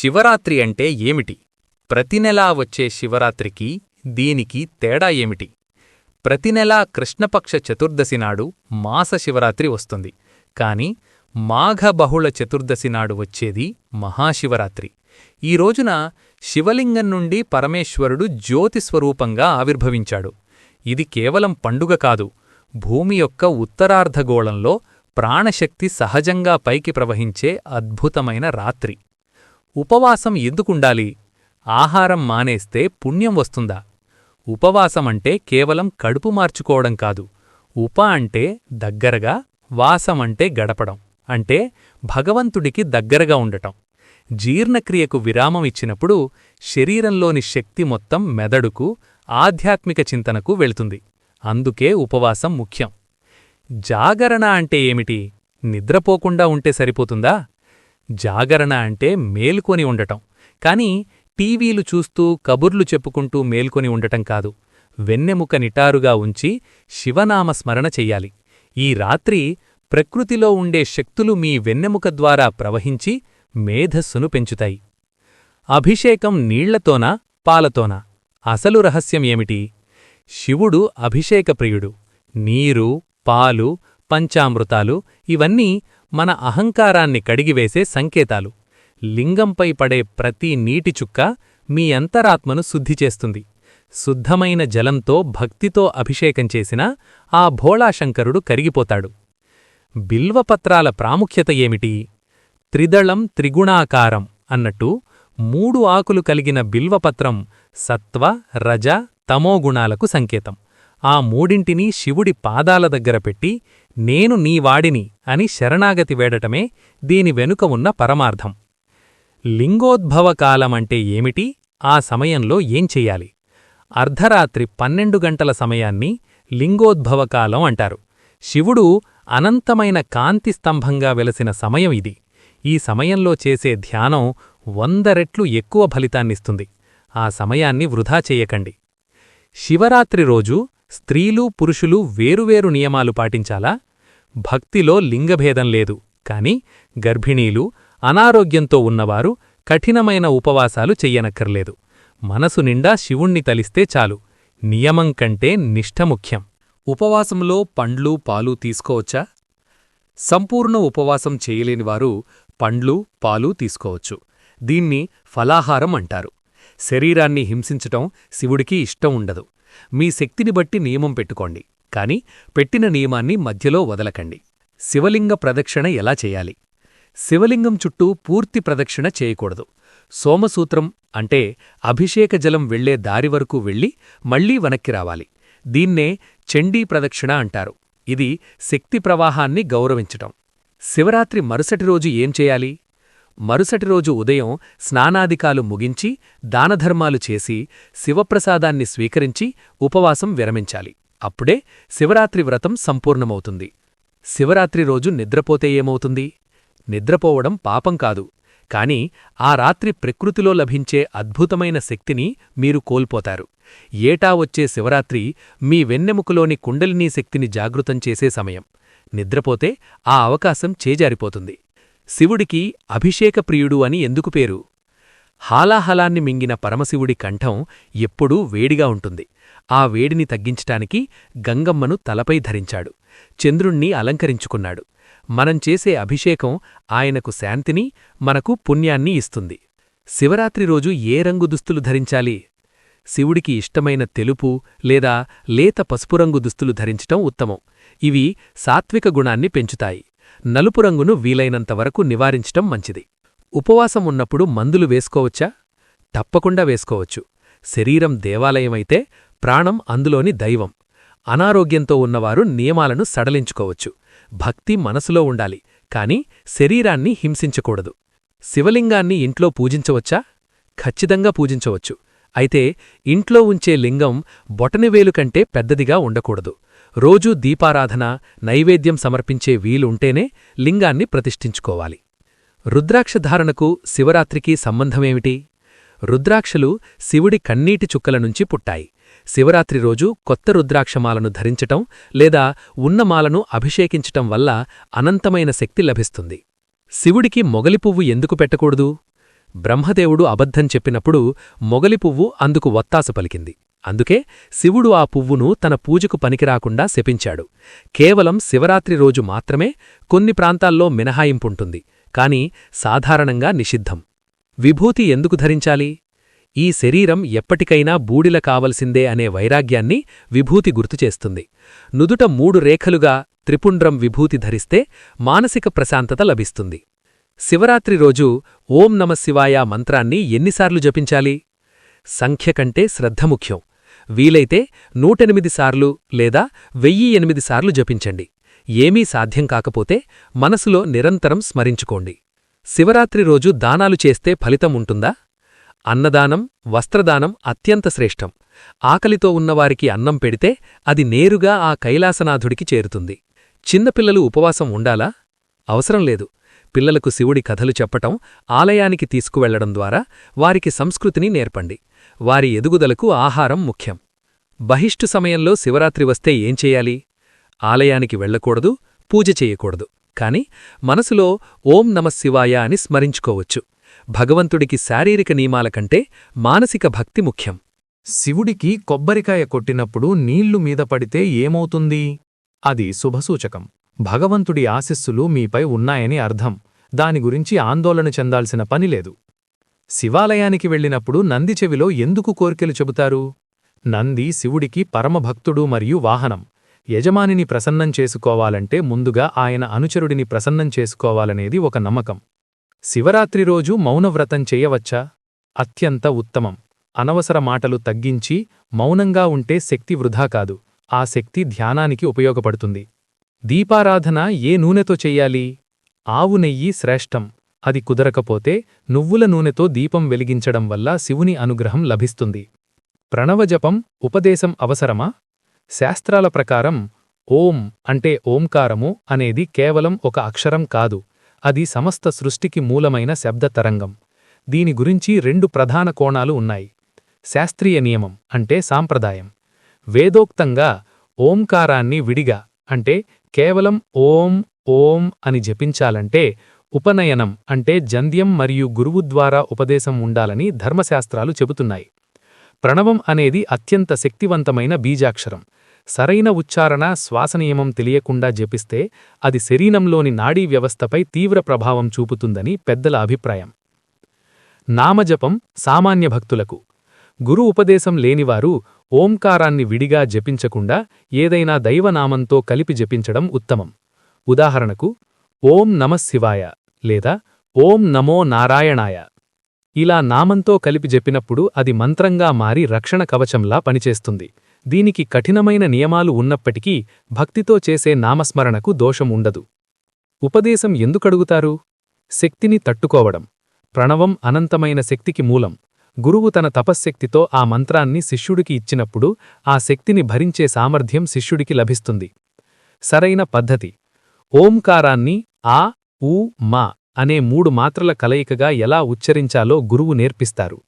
శివరాత్రి అంటే ఏమిటి? ప్రతి నెలా వచ్చే శివరాత్రికి దీనికి తేడా ఏమిటి? ప్రతి నెలా కృష్ణపక్ష చతుర్దశి నాడు మాస శివరాత్రి వస్తుంది. కాని మాఘ బహుళ చతుర్దశి నాడు వచ్చేది మహాశివరాత్రి. ఈ రోజున శివలింగం నుండి పరమేశ్వరుడు జ్యోతిస్వరూపంగా ఆవిర్భవించాడు. ఇది కేవలం పండుగ కాదు. భూమి యొక్క ఉత్తరార్ధగోళంలో ప్రాణశక్తి సహజంగా పైకి ప్రవహించే అద్భుతమైన రాత్రి. ఉపవాసం ఎందుకుండాలి? ఆహారం మానేస్తే పుణ్యం వస్తుందా? ఉపవాసమంటే కేవలం కడుపు మార్చుకోవడం కాదు. ఉప అంటే దగ్గరగా వాసమంటే గడపడం. అంటే భగవంతుడికి దగ్గరగా ఉండటం. జీర్ణక్రియకు విరామం ఇచ్చినప్పుడు శరీరంలోని శక్తి మొత్తం మెదడుకు ఆధ్యాత్మిక చింతనకు వెళుతుంది. అందుకే ఉపవాసం ముఖ్యం. జాగరణ అంటే ఏమిటి? నిద్రపోకుండా ఉంటే సరిపోతుందా? జాగరణ అంటే మేల్కొని ఉండటం. కాని టీవీలు చూస్తూ కబుర్లు చెప్పుకుంటూ మేల్కొని ఉండటం కాదు. వెన్నెముక నిటారుగా ఉంచి శివనామస్మరణ చెయ్యాలి. ఈ రాత్రి ప్రకృతిలో ఉండే శక్తులు మీ వెన్నెముక ద్వారా ప్రవహించి మేధస్సును పెంచుతాయి. అభిషేకం నీళ్ళతోనా పాలతోనా? అసలు రహస్యం ఏమిటి? శివుడు అభిషేకప్రియుడు. నీరు పాలు పంచామృతాలు ఇవన్నీ మన అహంకారాన్ని కడిగివేసే సంకేతాలు. లింగంపై పడే ప్రతి నీటి చుక్క మీ అంతరాత్మను శుద్ధి చేస్తుంది. శుద్ధమైన జలంతో భక్తితో అభిషేకం చేసినా ఆ భోళాశంకరుడు కరిగిపోతాడు. బిల్వపత్రాల ప్రాముఖ్యత ఏమిటి? త్రిదళం త్రిగుణాకారం అన్నట్టు మూడు ఆకులు కలిగిన బిల్వపత్రం సత్వ రజ తమోగుణాలకు సంకేతం. ఆ మూడింటినీ శివుడి పాదాల దగ్గర పెట్టి నేను నీ వాడిని అని శరణాగతి వేడటమే దీని వెనుక ఉన్న పరమార్థం. లింగోద్భవకాలమంటే ఏమిటి? ఆ సమయంలో ఏం చెయ్యాలి? అర్ధరాత్రి పన్నెండు గంటల సమయాన్ని లింగోద్భవకాలం అంటారు. శివుడు అనంతమైన కాంతి స్తంభంగా వెలసిన సమయం ఇది. ఈ సమయంలో చేసే ధ్యానం వంద రెట్లు ఎక్కువ ఫలితాన్నిస్తుంది. ఆ సమయాన్ని వృధా చెయ్యకండి శివరాత్రి రోజు స్త్రీలు పురుషులు వేరువేరు నియమాలు పాటించాలా? భక్తిలో లింగభేదం లేదు. కాని గర్భిణీలు అనారోగ్యంతో ఉన్నవారు కఠినమైన ఉపవాసాలు చెయ్యనక్కర్లేదు. మనసు నిండా శివుణ్ణి తలిస్తే చాలు. నియమం కంటే నిష్ఠ ముఖ్యం. ఉపవాసంలో పండ్లు పాలు తీసుకోవచ్చా? సంపూర్ణ ఉపవాసం చేయలేనివారు పండ్లు పాలు తీసుకోవచ్చు. దీన్ని ఫలాహారం అంటారు. శరీరాన్ని హింసించటం శివుడికి ఇష్టం ఉండదు. మీ శక్తిని బట్టి నియమం పెట్టుకోండి కాని పెట్టిన నియమాన్ని మధ్యలో వదలకండి. శివలింగ ప్రదక్షిణ ఎలా చేయాలి? శివలింగం చుట్టూ పూర్తి ప్రదక్షిణ చేయకూడదు. సోమసూత్రం అంటే అభిషేక జలం వెళ్ళే దారి వరకు వెళ్ళి మళ్ళీ వనక్కి రావాలి. దీన్నే చండీ ప్రదక్షిణ అంటారు. ఇది శక్తి ప్రవాహాన్ని గౌరవించటం. శివరాత్రి మరుసటి రోజు ఏం చేయాలి? మరుసటి రోజు ఉదయం స్నానాదికాలు ముగించి దానధర్మాలు చేసి శివప్రసాదాన్ని స్వీకరించి ఉపవాసం విరమించాలి. అప్పుడే శివరాత్రి వ్రతం సంపూర్ణమవుతుంది. శివరాత్రి రోజు నిద్రపోతే ఏమవుతుంది? నిద్రపోవడం పాపం కాదు. కాని ఆ రాత్రి ప్రకృతిలో లభించే అద్భుతమైన శక్తిని మీరు కోల్పోతారు. ఏటా వచ్చే శివరాత్రి మీ వెన్నెముకలోని కుండలినీ శక్తిని జాగృతం చేసే సమయం. నిద్రపోతే ఆ అవకాశం చేజారిపోతుంది. శివుడికి అభిషేకప్రియుడు అని ఎందుకు పేరు? హాలాహలాన్ని మింగిన పరమశివుడి కంఠం ఎప్పుడూ వేడిగా ఉంటుంది. ఆ వేడిని తగ్గించటానికి గంగమ్మను తలపై ధరించాడు. చంద్రుణ్ణి అలంకరించుకున్నాడు. మనం చేసే అభిషేకం ఆయనకు శాంతిని మనకు పుణ్యాన్ని ఇస్తుంది. శివరాత్రి రోజు ఏ రంగు దుస్తులు ధరించాలి? శివుడికి ఇష్టమైన తెలుపు లేదా లేత పసుపు రంగు దుస్తులు ధరించటం ఉత్తమం. ఇవి సాత్విక గుణాన్ని పెంచుతాయి. నలుపు రంగును వీలైనంతవరకు నివారించటం మంచిది. ఉపవాసం ఉన్నప్పుడు మందులు వేసుకోవచ్చా? తప్పకుండా వేసుకోవచ్చు. శరీరం దేవాలయమైతే ప్రాణం అందులోని దైవం. అనారోగ్యంతో ఉన్నవారు నియమాలను సడలించుకోవచ్చు. భక్తి మనసులో ఉండాలి కాని శరీరాన్ని హింసించకూడదు. శివలింగాన్ని ఇంట్లో పూజించవచ్చా? ఖచ్చితంగా పూజించవచ్చు. అయితే ఇంట్లో ఉంచే లింగం బొటనివేలు కంటే పెద్దదిగా ఉండకూడదు. రోజూ దీపారాధన నైవేద్యం సమర్పించే వీలుంటేనే లింగాన్ని ప్రతిష్ఠించుకోవాలి. రుద్రాక్షధారణకు శివరాత్రికి సంబంధమేమిటి? రుద్రాక్షలు శివుడి కన్నీటి చుక్కల నుంచి పుట్టాయి. శివరాత్రి రోజు కొత్త రుద్రాక్షమాలను ధరించటం లేదా ఉన్నమాలను అభిషేకించటం వల్ల అనంతమైన శక్తి లభిస్తుంది. శివుడికి మొగలి పువ్వు ఎందుకు పెట్టకూడదు? బ్రహ్మదేవుడు అబద్ధం చెప్పినప్పుడు మొగలి పువ్వు అందుకు వత్తాసు పలికింది. అందుకే శివుడు ఆ పువ్వును తన పూజకు పనికిరాకుండా శపించాడు. కేవలం శివరాత్రి రోజు మాత్రమే కొన్ని ప్రాంతాల్లో మినహాయింపుంటుంది కాని సాధారణంగా నిషిద్ధం. విభూతి ఎందుకు ధరించాలి? ఈ శరీరం ఎప్పటికైనా బూడిల కావలసిందే అనే వైరాగ్యాన్ని విభూతి గుర్తుచేస్తుంది నుదుట మూడు రేఖలుగా త్రిపుండ్రం విభూతి ధరిస్తే మానసిక ప్రశాంతత లభిస్తుంది. శివరాత్రి రోజు ఓం నమశివాయ మంత్రాన్ని ఎన్నిసార్లు జపించాలి? సంఖ్య కంటే శ్రద్ధ ముఖ్యం. వీలైతే నూటెనిమిది సార్లు లేదా వెయ్యి ఎనిమిది సార్లు జపించండి. ఏమీ సాధ్యం కాకపోతే మనసులో నిరంతరం స్మరించుకోండి. శివరాత్రి రోజు దానాలు చేస్తే ఫలితం ఉంటుందా? అన్నదానం వస్త్రదానం అత్యంత శ్రేష్టం. ఆకలితో ఉన్నవారికి అన్నం పెడితే అది నేరుగా ఆ కైలాసనాథుడికి చేరుతుంది. చిన్నపిల్లలు ఉపవాసం ఉండాలా? అవసరం లేదు. పిల్లలకు శివుడి కథలు చెప్పటం ఆలయానికి తీసుకువెళ్ళడం ద్వారా వారికి సంస్కృతిని నేర్పండి. వారి ఎదుగుదలకు ఆహారం ముఖ్యం. బహిష్టు సమయంలో శివరాత్రి వస్తే ఏం చెయ్యాలి ఆలయానికి వెళ్ళకూడదు పూజ చేయకూడదు. కాని మనసులో ఓం నమశివాయ అని స్మరించుకోవచ్చు. భగవంతుడికి శారీరక నియమాల కంటే మానసిక భక్తి ముఖ్యం. శివుడికి కొబ్బరికాయ కొట్టినప్పుడు నీళ్ళు మీద పడితే ఏమవుతుంది? అది శుభసూచకం భగవంతుడి ఆశిస్సులు మీపై ఉన్నాయని అర్థం. దాని గురించి ఆందోళన చెందాల్సిన పనిలేదు శివాలయానికి వెళ్ళినప్పుడు నంది చెవిలో ఎందుకు కోర్కెలు చెబుతారు? నంది శివుడికి పరమభక్తుడు మరియు వాహనం. యజమానిని ప్రసన్నం చేసుకోవాలంటే ముందుగా ఆయన అనుచరుడిని ప్రసన్నం చేసుకోవాలనేది ఒక నమ్మకం. శివరాత్రి రోజు మౌనవ్రతం చేయవచ్చా? అత్యంత ఉత్తమం. అనవసర మాటలు తగ్గించి మౌనంగా ఉంటే శక్తి వృధా కాదు. ఆ శక్తి ధ్యానానికి ఉపయోగపడుతుంది. దీపారాధన ఏ నూనెతో చెయ్యాలి ఆవు నెయ్యి శ్రేష్టం. అది కుదరకపోతే నువ్వుల నూనెతో దీపం వెలిగించడం వల్ల శివుని అనుగ్రహం లభిస్తుంది. ప్రణవజపం ఉపదేశం అవసరమా? శాస్త్రాల ప్రకారం ఓం అంటే ఓంకారము అనేది కేవలం ఒక అక్షరం కాదు. అది సమస్త సృష్టికి మూలమైన శబ్ద తరంగం. దీని గురించి రెండు ప్రధాన కోణాలు ఉన్నాయి. శాస్త్రీయ నియమం అంటే సాంప్రదాయం. వేదోక్తంగా ఓంకారాన్ని విడిగా అంటే కేవలం ఓం ఓం అని జపించాలంటే ఉపనయనం అంటే జంధ్యం మరియు గురువు ద్వారా ఉపదేశం ఉండాలని ధర్మశాస్త్రాలు చెబుతున్నాయి. ప్రణవం అనేది అత్యంత శక్తివంతమైన బీజాక్షరం. సరైన ఉచ్చారణ శ్వాసనియమం తెలియకుండా జపిస్తే అది శరీరంలోని నాడీ వ్యవస్థపై తీవ్ర ప్రభావం చూపుతుందని పెద్దల అభిప్రాయం. నామజపం సామాన్య భక్తులకు. గురు ఉపదేశం లేనివారు ఓంకారాన్ని విడిగా జపించకుండా ఏదైనా దైవనామంతో కలిపి జపించడం ఉత్తమం. ఉదాహరణకు ఓం నమశివాయ లేదా ఓం నమో నారాయణాయ. ఇలా నామంతో కలిపి చెప్పినప్పుడు అది మంత్రంగా మారి రక్షణ కవచంలా పనిచేస్తుంది. దీనికి కఠినమైన నియమాలు ఉన్నప్పటికీ భక్తితో చేసే నామస్మరణకు దోషం ఉండదు. ఉపదేశం ఎందుకడుగుతారు? శక్తిని తట్టుకోవడం ప్రణవం అనంతమైన శక్తికి మూలం. గురువు తన తపశ్శక్తితో ఆ మంత్రాన్ని శిష్యుడికి ఇచ్చినప్పుడు ఆ శక్తిని భరించే సామర్థ్యం శిష్యుడికి లభిస్తుంది. సరైన పద్ధతి. ఓంకారాన్ని ఆ ఊ మా అనే మూడు మాత్రల కలయికగా ఎలా ఉచ్చరించాలో గురువు నేర్పిస్తారు.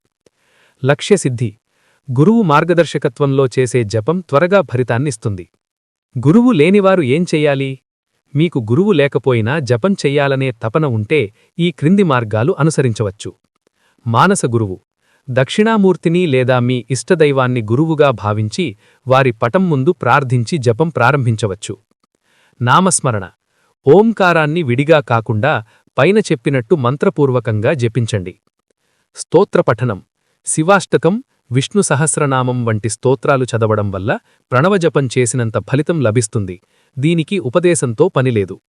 లక్ష్యసిద్ధి. గురువు మార్గదర్శకత్వంలో చేసే జపం త్వరగా ఫలితాన్నిస్తుంది గురువు లేనివారు ఏం చెయ్యాలి? మీకు గురువు లేకపోయినా జపం చెయ్యాలనే తపన ఉంటే ఈ క్రింది మార్గాలు అనుసరించవచ్చు. మానస గురువు. దక్షిణామూర్తిని లేదా మీ ఇష్టదైవాన్ని గురువుగా భావించి వారి పటం ముందు ప్రార్థించి జపం ప్రారంభించవచ్చు. నామస్మరణ. ఓంకారాన్ని విడిగా కాకుండా పైన చెప్పినట్టు మంత్రపూర్వకంగా జపించండి. స్తోత్రపఠనం. శివాష్టకం విష్ణు సహస్రనామం వంటి స్తోత్రాలు చదవడం వల్ల ప్రణవజపం చేసినంత ఫలితం లభిస్తుంది. దీనికి ఉపదేశంతో పనిలేదు.